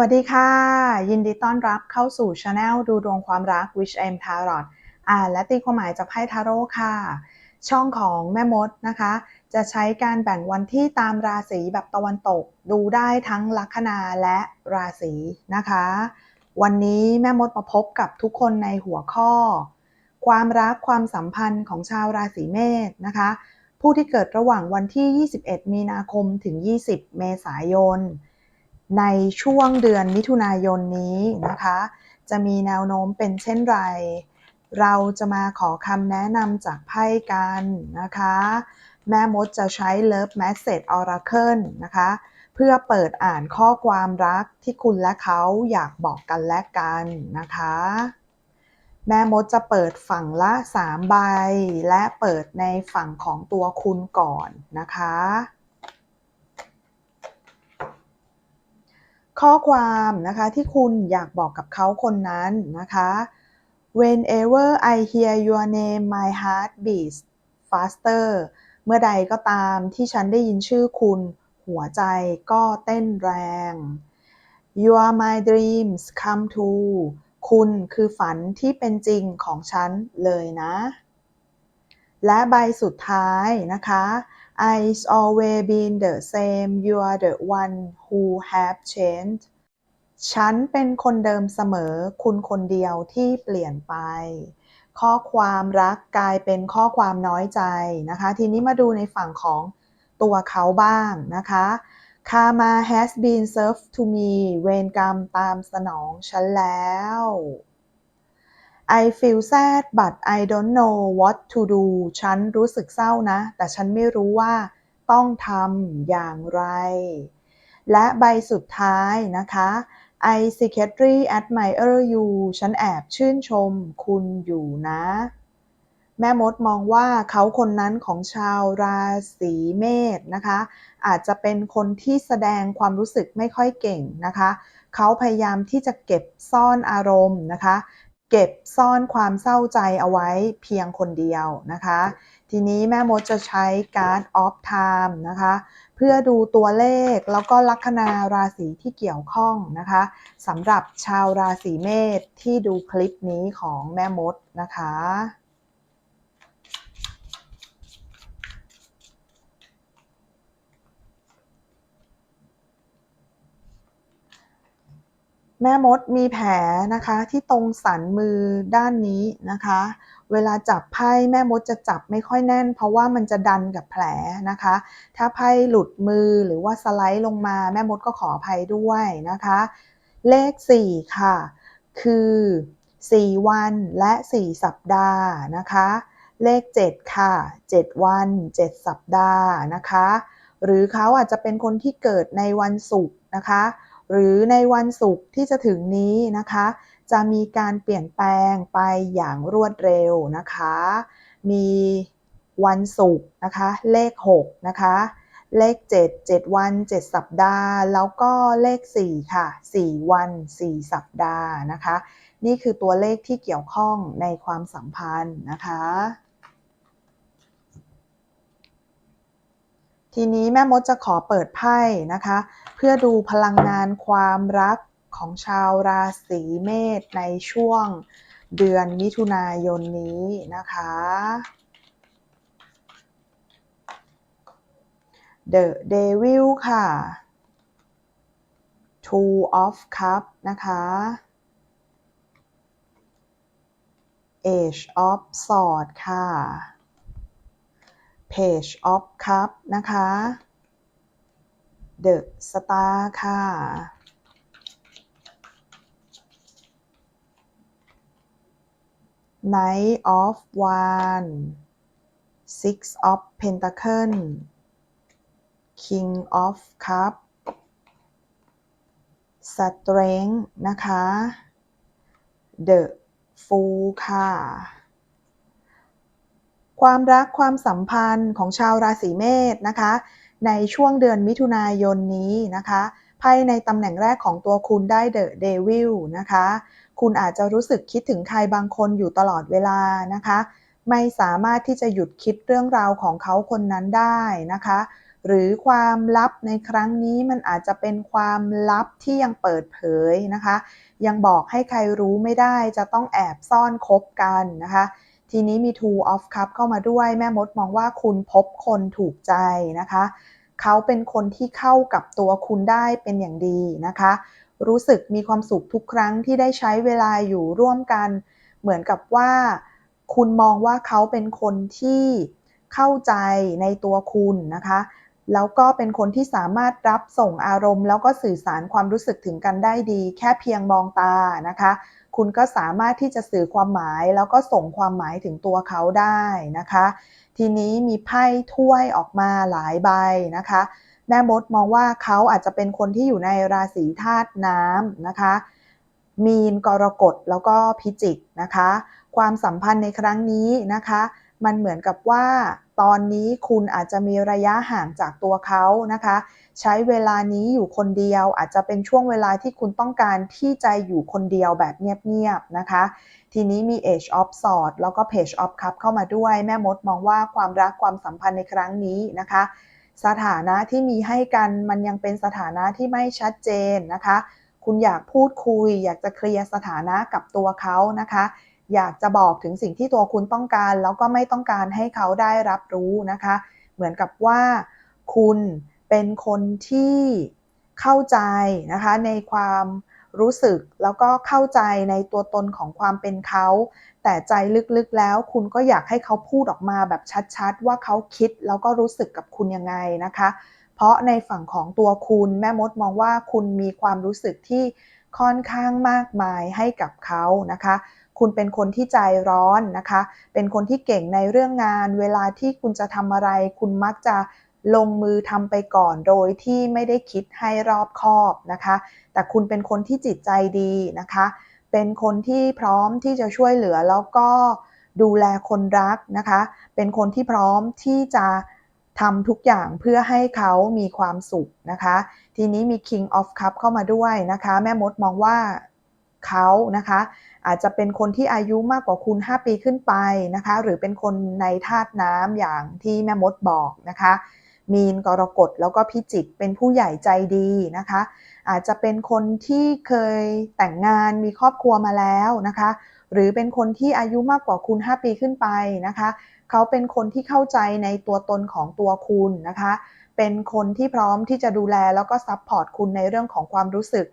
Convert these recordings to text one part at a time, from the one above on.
วัสดีค่ะ ยินดีต้อนรับเข้าสู่ช anel ดูดวงความรัก Witch M Tarot อ่านและตีความหมายจากไพ่ทาโร่ค่ะ ช่องของแม่มดนะคะ จะใช้การแบ่งวันที่ตามราศีแบบตะวันตก ดูได้ทั้งลัคนาและราศีนะคะ วันนี้แม่มดมาพบกับทุกคนในหัวข้อ ความรักความสัมพันธ์ของชาวราศีเมษนะคะ ผู้ที่เกิดระหว่างวันที่ 21 มีนาคมถึง 20 เมษายน ในช่วงเดือนมิถุนายนนี้นะคะ จะมีแนวโน้มเป็นเช่นไร เราจะมาขอคำแนะนำจากไพ่กันนะคะ แม่มดจะใช้ Love Message Oracle นะคะ เพื่อเปิดอ่านข้อความรักที่คุณและเขาอยากบอกกันและกันนะคะ แม่มดจะเปิดฝั่งละ 3 ใบ และเปิดในฝั่งของตัวคุณก่อนนะคะ ข้อความนะคะที่คุณอยากบอกกับเขาคนนั้นนะคะ Whenever I hear your name my heart beats faster เมื่อใดก็ตามที่ฉันได้ยินชื่อคุณ หัวใจก็เต้นแรง You are my dreams come true คุณคือฝันที่เป็นจริงของฉันเลยนะ และใบสุดท้ายนะคะ I've always been the same you are the one who have changed ฉันเป็นคนเดิมเสมอ คุณคนเดียวที่เปลี่ยนไป ข้อความรักกลายเป็นข้อความน้อยใจนะคะ ทีนี้มาดูในฝั่งของตัวเขาบ้างนะคะ Karma has been served to me เวรกรรมตามสนองฉันแล้ว I feel sad but I don't know what to do ฉันรู้สึกเศร้านะ แต่ฉันไม่รู้ว่าต้องทำอย่างไร และใบสุดท้ายนะคะ I secretly admire you ฉันแอบชื่นชมคุณอยู่นะ แม่มดมองว่าเขาคนนั้นของชาวราศีเมษนะคะ อาจจะเป็นคนที่แสดงความรู้สึกไม่ค่อยเก่งนะคะ เขาพยายามที่จะเก็บซ่อนอารมณ์นะคะ เก็บซ่อนความเศร้าใจเอาไว้เพียงคนเดียวนะคะ ทีนี้แม่มดจะใช้การ์ดออฟไทม์นะคะ เพื่อดูตัวเลขแล้วก็ลัคนาราศีที่เกี่ยวข้องนะคะสำหรับชาวราศีเมษที่ดูคลิปนี้ของแม่มดนะคะ แม่มดมีแผลนะคะที่ตรงสันมือด้านนี้นะคะ เวลาจับไพ่แม่มดจะจับไม่ค่อยแน่น เพราะว่ามันจะดันกับแผลนะคะ ถ้าไพ่หลุดมือหรือว่าสไลด์ลงมา แม่มดก็ขออภัยด้วยนะคะ เลข 4 ค่ะ คือ 4 วันและ 4 สัปดาห์นะคะ เลข 7 ค่ะ 7 วัน 7 สัปดาห์นะคะ หรือเขาอาจจะเป็นคนที่เกิดในวันศุกร์นะคะ หรือในวันศุกร์ที่จะถึงนี้นะคะ จะมีการเปลี่ยนแปลงไปอย่างรวดเร็วนะคะ มีวันศุกร์นะคะ เลข 6 นะคะ เลข 7 7 วัน 7 สัปดาห์ แล้วก็เลข 4 ค่ะ 4 วัน 4 สัปดาห์นะคะ นี่คือตัวเลขที่เกี่ยวข้องในความสัมพันธ์นะคะ ทีนี้แม่มดจะขอเปิดไพ่นะคะ เพื่อดูพลังงานความรักของชาวราศีเมษในช่วงเดือนมิถุนายนนี้นะคะ The Devil ค่ะ Two of Cup นะคะ Age of Swords ค่ะ Page of Cup นะคะ The Star ค่ะ Knight of Wands Six of Pentacles King of Cup Strength นะคะ The Fool ค่ะ ความรักความสัมพันธ์ของชาวราศีเมษนะคะ ในช่วงเดือนมิถุนายนนี้นะคะไพ่ในตำแหน่งแรกของตัวคุณได้ The Devil นะคะ คุณอาจจะรู้สึกคิดถึงใครบางคนอยู่ตลอดเวลานะคะ ไม่สามารถที่จะหยุดคิดเรื่องราวของเขาคนนั้นได้นะคะ หรือความลับในครั้งนี้มันอาจจะเป็นความลับที่ยังเปิดเผยนะคะ ยังบอกให้ใครรู้ไม่ได้จะต้องแอบซ่อนคบกันนะคะ ทีนี้มี two of cup เข้ามาด้วยแม่มดมองว่าคุณพบคนถูกใจนะคะ เขาเป็นคนที่เข้ากับตัวคุณได้เป็นอย่างดีนะคะ รู้สึกมีความสุขทุกครั้งที่ได้ใช้เวลาอยู่ร่วมกัน เหมือนกับว่า คุณมองว่าเขาเป็นคนที่เข้าใจในตัวคุณนะคะ แล้วก็เป็นคนที่สามารถรับส่งอารมณ์ แล้วก็สื่อสารความรู้สึกถึงกันได้ดี แค่เพียงมองตานะคะ คุณก็สามารถที่จะสื่อความหมายแล้วก็ส่งความหมายถึงตัวเขาได้นะคะ ทีนี้มีไพ่ถ้วยออกมาหลายใบนะคะ แม่มดมองว่าเขาอาจจะเป็นคนที่อยู่ในราศีธาตุน้ำนะคะ มีนกรกฎแล้วก็พิจิกนะคะ ความสัมพันธ์ในครั้งนี้นะคะ มันเหมือนกับว่า ตอนนี้คุณอาจจะมีระยะห่างจากตัวเขานะคะ ใช้เวลานี้อยู่คนเดียว อาจจะเป็นช่วงเวลาที่คุณต้องการที่จะอยู่คนเดียวแบบเงียบๆนะคะ ทีนี้มี Age of Sword แล้วก็ Page of Cup เข้ามาด้วย แม่มดมองว่าความรักความสัมพันธ์ในครั้งนี้นะคะ สถานะที่มีให้กันมันยังเป็นสถานะที่ไม่ชัดเจนนะคะ คุณอยากพูดคุย อยากจะเคลียร์สถานะกับตัวเขานะคะ อยากจะบอกถึงสิ่งที่ตัวคุณต้องการ แล้วก็ไม่ต้องการให้เขาได้รับรู้นะคะ เหมือนกับว่าคุณเป็นคนที่เข้าใจนะคะในความรู้สึกแล้วก็เข้าใจในตัวตนของความเป็นเขา แต่ใจลึกๆแล้วคุณก็อยากให้เขาพูดออกมาแบบชัดๆ ว่าเขาคิดแล้วก็รู้สึกกับคุณยังไงนะคะ เพราะในฝั่งของตัวคุณแม่มดมองว่าคุณมีความรู้สึกที่ค่อนข้างมากมายให้กับเขานะคะ คุณเป็นคนที่ใจร้อนนะคะ เป็นคนที่เก่งในเรื่องงาน เวลาที่คุณจะทำอะไร คุณมักจะลงมือทำไปก่อนโดยที่ไม่ได้คิดให้รอบคอบนะคะ แต่คุณเป็นคนที่จิตใจดีนะคะ เป็นคนที่พร้อมที่จะช่วยเหลือแล้วก็ดูแลคนรักนะคะ เป็นคนที่พร้อมที่จะทำทุกอย่างเพื่อให้เขามีความสุขนะคะ ทีนี้มี King of Cup เข้ามาด้วยนะคะ แม่มดมองว่าเขานะคะ อาจจะเป็นคนที่อายุมากกว่าคุณ 5 ปีขึ้นไปนะคะ หรือเป็นคนในธาตุน้ำอย่างที่แม่มดบอกนะคะ มีนกรกฎแล้วก็พิจิกเป็นผู้ใหญ่ใจดีนะคะ อาจจะเป็นคนที่เคยแต่งงานมีครอบครัวมาแล้วนะคะ หรือเป็นคนที่อายุมากกว่าคุณ 5 ปีขึ้นไปนะคะ เขาเป็นคนที่เข้าใจในตัวตนของตัวคุณนะคะ เป็นคนที่พร้อมที่จะดูแลแล้วก็ซัพพอร์ตคุณในเรื่องของความรู้สึก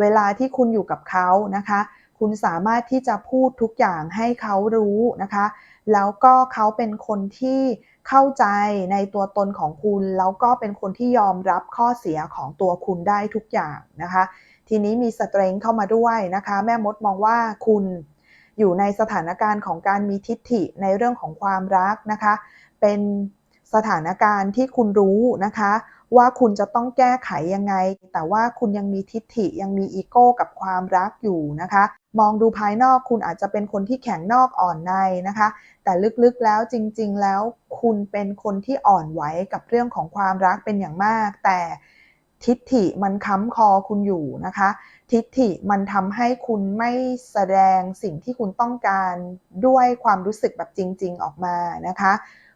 เวลาที่คุณอยู่กับเขานะคะ คุณสามารถที่จะพูดทุกอย่างให้เขารู้นะคะ แล้วก็เขาเป็นคนที่เข้าใจในตัวตนของคุณ แล้วก็เป็นคนที่ยอมรับข้อเสียของตัวคุณได้ทุกอย่างนะคะ ทีนี้มีสเตรนเข้ามาด้วยนะคะ แม่มดมองว่าคุณอยู่ในสถานการณ์ของการมีทิฏฐิในเรื่องของความรักนะคะ เป็นสถานการณ์ที่คุณรู้นะคะ ว่าคุณจะต้องแก้ไขยังไง แต่ว่าคุณยังมีทิฏฐิยังมีอีโก้กับความรักอยู่นะคะ มองดูภายนอกคุณอาจจะเป็นคนที่แข็งนอกอ่อนในนะคะ แต่ลึกๆแล้วจริง ๆ แล้วคุณเป็นคนที่อ่อนไหวกับเรื่องของความรักเป็นอย่างมาก แต่ทิฏฐิมันค้ำคอคุณอยู่นะคะ ทิฏฐิมันทำให้คุณไม่แสดงสิ่งที่คุณต้องการด้วยความรู้สึกแบบจริง ๆ ออกมานะคะ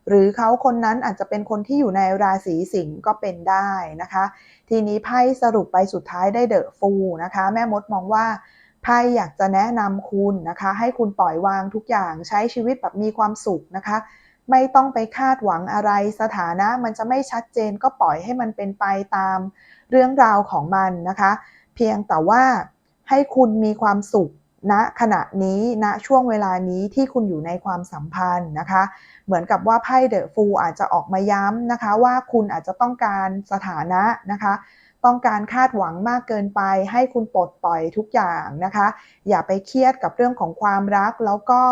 หรือเขาคนนั้นอาจจะเป็นคนที่อยู่ในราศีสิงห์ก็เป็นได้นะคะ ทีนี้ไพ่สรุปไปสุดท้ายได้เดอะฟูนะคะ แม่มดมองว่าไพ่อยากจะแนะนำคุณนะคะ ให้คุณปล่อยวางทุกอย่างใช้ชีวิตแบบมีความสุขนะคะ ไม่ต้องไปคาดหวังอะไรสถานะมันจะไม่ชัดเจนก็ปล่อยให้มันเป็นไปตามเรื่องราวของมันนะคะ เพียงแต่ว่าให้คุณมีความสุข ณขณะนี้ณช่วงเวลานี้ที่คุณอยู่ในความสัมพันธ์นะคะ เหมือนกับว่าไพ่เดอะฟูอาจจะออกมาย้ำนะคะ ว่าคุณอาจจะต้องการสถานะนะคะ ต้องการคาดหวังมากเกินไป ให้คุณปลดปล่อยทุกอย่างนะคะ อย่าไปเครียดกับเรื่องของความรักแล้วก็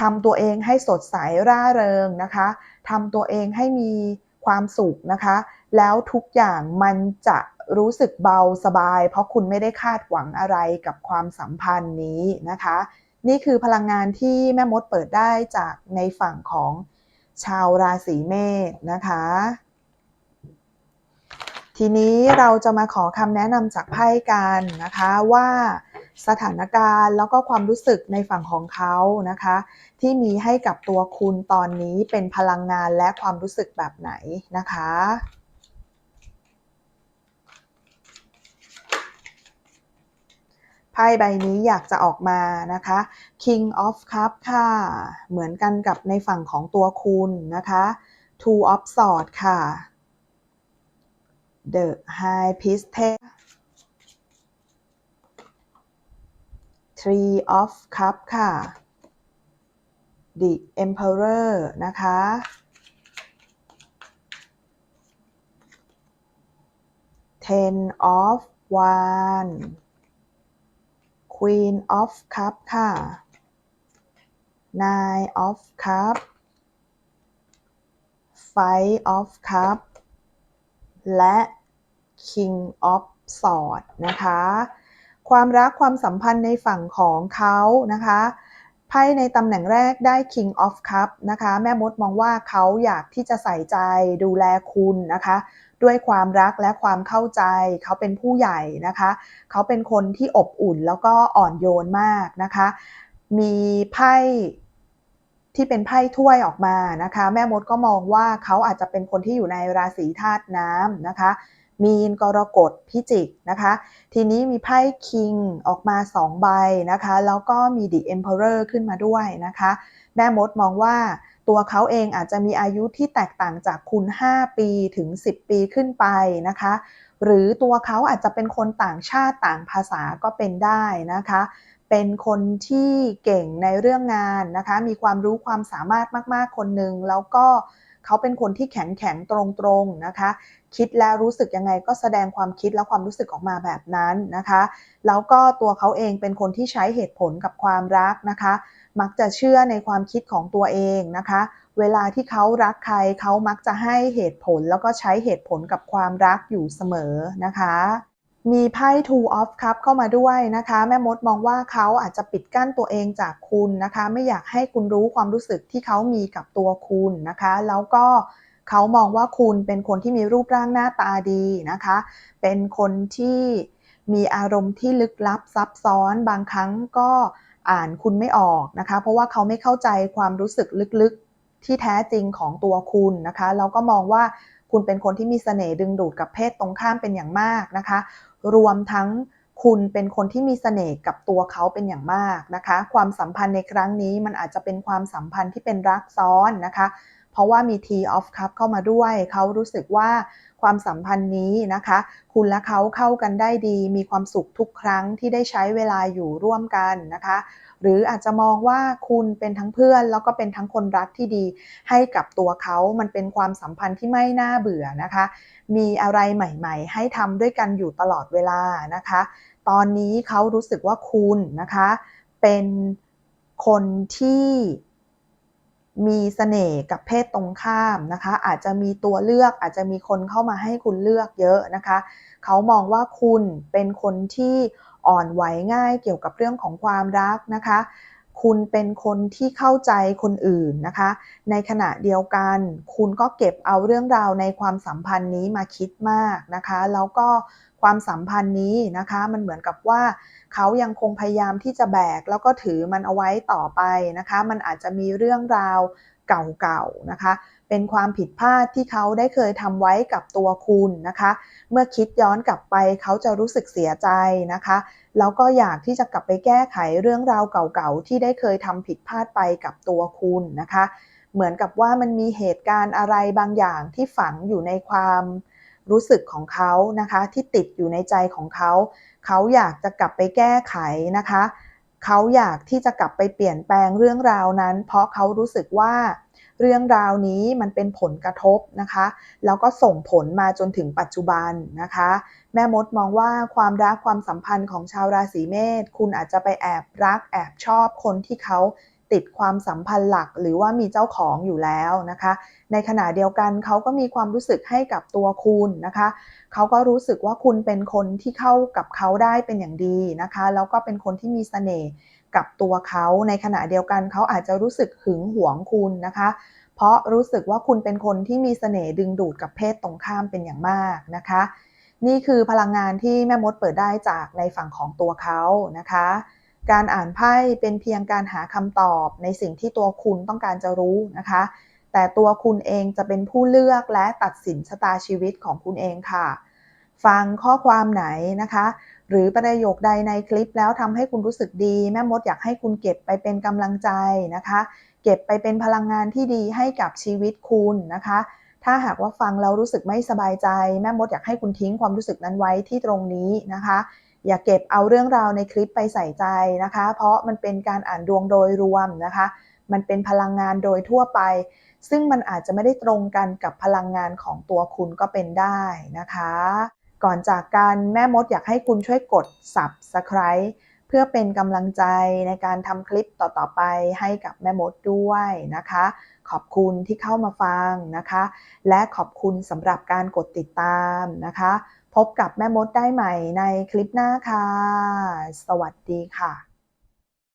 ทำตัวเองให้สดใสร่าเริงนะคะทำตัวเองให้มี ความสุขนะคะ แล้วทุกอย่างมันจะรู้สึกเบาสบาย เพราะคุณไม่ได้คาดหวังอะไรกับความสัมพันธ์นี้นะคะ นี่คือพลังงานที่แม่มดเปิดได้จากในฝั่งของชาวราศีเมษนะคะ ทีนี้เราจะมาขอคำแนะนำจากไพ่กันนะคะว่า สถานการณ์แล้วก็ความรู้สึกในฝั่งของเขานะคะ ที่มีให้กับตัวคุณตอนนี้เป็นพลังงานและความรู้สึกแบบไหนนะคะไพ่ใบนี้อยากจะออกมานะคะ King of cups ค่ะ เหมือนกันกับในฝั่งของตัวคุณนะคะ Two of Swords ค่ะ The High Priestess Three of Cup ค่ะ The Emperor นะคะ Ten of Wands Queen of Cup ค่ะ Nine of Cup Five of Cup และ King of Swords นะคะ ความรักความสัมพันธ์ในฝั่งของเขานะคะไพ่ในตำแหน่งแรกได้ King of Cup นะคะ แม่มดมองว่าเขาอยากที่จะใส่ใจดูแลคุณนะคะ ด้วยความรักและความเข้าใจ เขาเป็นผู้ใหญ่นะคะ เขาเป็นคนที่อบอุ่นแล้วก็อ่อนโยนมากนะคะ มีไพ่ที่เป็นไพ่ถ้วยออกมานะคะ แม่มดก็มองว่าเขาอาจจะเป็นคนที่อยู่ในราศีธาตุน้ำนะคะ มีนกรกฎพิจิกนะคะ ทีนี้มีไพ่คิงออกมา 2 ใบนะคะ แล้วก็มี The Emperor ขึ้นมาด้วยนะคะ แม่มดมองว่าตัวเขาเองอาจจะมีอายุที่แตกต่างจากคุณ 5 ปีถึง 10 ปีขึ้นไปนะคะ หรือตัวเขาอาจจะเป็นคนต่างชาติต่างภาษาก็เป็นได้นะคะ เป็นคนที่เก่งในเรื่องงานนะคะ มีความรู้ความสามารถมาก ๆ คนหนึ่งแล้วก็เขาเป็นคนที่แข็งแข็งตรงๆนะคะ คิดแล้วรู้สึกยังไงก็แสดงความคิดและความรู้สึกออกมาแบบนั้นนะคะ แล้วก็ตัวเขาเองเป็นคนที่ใช้เหตุผลกับความรักนะคะ มักจะเชื่อในความคิดของตัวเองนะคะ เวลาที่เขารักใครเขามักจะให้เหตุผลแล้วก็ใช้เหตุผลกับความรักอยู่เสมอนะคะ มีไพ่ Two of Cup เข้ามาด้วยนะคะ แม่มดมองว่าเขาอาจจะปิดกั้นตัวเองจากคุณนะคะ ไม่อยากให้คุณรู้ความรู้สึกที่เขามีกับตัวคุณนะคะ แล้วก็เขามองว่าคุณเป็นคนที่มีรูปร่างหน้าตาดีนะคะ เป็นคนที่มีอารมณ์ที่ลึกลับซับซ้อนบางครั้งก็อ่านคุณไม่ออกนะคะ เพราะว่าเขาไม่เข้าใจความรู้สึกลึกๆที่แท้จริงของตัวคุณนะคะแล้วก็มองว่าคุณเป็นคนที่มีเสน่ห์ดึงดูดกับเพศตรงข้ามเป็นอย่างมากนะคะ รวมทั้งคุณเป็นคนที่มีเสน่ห์กับตัวเขาเป็นอย่างมากนะคะ ความสัมพันธ์ในครั้งนี้มันอาจจะเป็นความสัมพันธ์ที่เป็นรักซ้อนนะคะ เพราะว่ามี T of Cup เข้ามาด้วย เขารู้สึกว่าความสัมพันธ์นี้นะคะ คุณและเขาเข้ากันได้ดี มีความสุขทุกครั้งที่ได้ใช้เวลาอยู่ร่วมกันนะคะ หรืออาจจะมองว่าคุณเป็นทั้งเพื่อน แล้วก็เป็นทั้งคนรักที่ดี ให้กับตัวเขามันเป็นความสัมพันธ์ที่ไม่น่าเบื่อนะคะ มีอะไรใหม่ๆ ให้ทำด้วยกันอยู่ตลอดเวลานะคะ ตอนนี้เขารู้สึกว่าคุณนะคะ เป็นคนที่มีเสน่ห์กับเพศตรงข้ามนะคะ อาจจะมีตัวเลือกอาจจะมีคนเข้ามาให้คุณเลือกเยอะนะคะ เขามองว่าคุณเป็นคนที่ อ่อนไหวง่ายเกี่ยวกับเรื่องของความรักนะคะ คุณเป็นคนที่เข้าใจคนอื่นนะคะ ในขณะเดียวกัน คุณก็เก็บเอาเรื่องราวในความสัมพันธ์นี้มาคิดมากนะคะ แล้วก็ความสัมพันธ์นี้นะคะมันเหมือนกับว่าเขายังคงพยายามที่จะแบก แล้วก็ถือมันเอาไว้ต่อไปนะคะ มันอาจจะมีเรื่องราวเก่าๆนะคะ เป็นความผิดพลาดที่เขาได้เคยทำไว้กับตัวคุณนะคะ เมื่อคิดย้อนกลับไปเขาจะรู้สึกเสียใจนะคะแล้วก็อยากที่จะกลับไปแก้ไขเรื่องราวเก่าๆที่ได้เคยทำผิดพลาดไปกับตัวคุณนะคะ เหมือนกับว่ามันมีเหตุการณ์อะไรบางอย่างที่ฝังอยู่ในความรู้สึกของเขานะคะ ที่ติดอยู่ในใจของเขา เขาอยากจะกลับไปแก้ไขนะคะ เขาอยากที่จะกลับไปเปลี่ยนแปลงเรื่องราวนั้น เพราะเขารู้สึกว่า เรื่องราวนี้มันเป็นผลกระทบนะคะ แล้วก็ส่งผลมาจนถึงปัจจุบันนะคะ แม่มดมองว่าความรักความสัมพันธ์ของชาวราศีเมษคุณอาจจะไปแอบรักแอบชอบคนที่เขาติดความสัมพันธ์หลักหรือว่ามีเจ้าของอยู่แล้วนะคะ ในขณะเดียวกันเขาก็มีความรู้สึกให้กับตัวคุณนะคะ เขาก็รู้สึกว่าคุณเป็นคนที่เข้ากับเขาได้เป็นอย่างดีนะคะ แล้วก็เป็นคนที่มีเสน่ห์ กับตัวเขาในขณะเดียวกันเขาอาจจะรู้สึกหึงหวงคุณนะคะ เพราะรู้สึกว่าคุณเป็นคนที่มีเสน่ห์ดึงดูดกับเพศตรงข้ามเป็นอย่างมากนะคะ นี่คือพลังงานที่แม่มดเปิดได้จากในฝั่งของตัวเขานะคะ การอ่านไพ่เป็นเพียงการหาคำตอบในสิ่งที่ตัวคุณต้องการจะรู้นะคะ แต่ตัวคุณเองจะเป็นผู้เลือกและตัดสินชะตาชีวิตของคุณเองค่ะ ฟังข้อความไหนนะคะ หรือประโยคใดในคลิปแล้วทำให้คุณรู้สึกดี แม่มดอยากให้คุณเก็บไปเป็นกำลังใจนะคะ เก็บไปเป็นพลังงานที่ดีให้กับชีวิตคุณนะคะ ถ้าหากว่าฟังแล้วรู้สึกไม่สบายใจ แม่มดอยากให้คุณทิ้งความรู้สึกนั้นไว้ที่ตรงนี้นะคะ อย่าเก็บเอาเรื่องราวในคลิปไปใส่ใจนะคะ เพราะมันเป็นการอ่านดวงโดยรวมนะคะ มันเป็นพลังงานโดยทั่วไป ซึ่งมันอาจจะไม่ได้ตรงกันกับพลังงานของตัวคุณก็เป็นได้นะคะ ก่อนจากการแม่มดอยากให้คุณช่วยกด subscribe เพื่อเป็นกำลังใจในการทำคลิปต่อๆไปให้กับแม่มดด้วยนะคะ ขอบคุณที่เข้ามาฟังนะคะ และขอบคุณสำหรับการกดติดตามนะคะ พบกับแม่มดได้ใหม่ในคลิปหน้าค่ะ สวัสดีค่ะ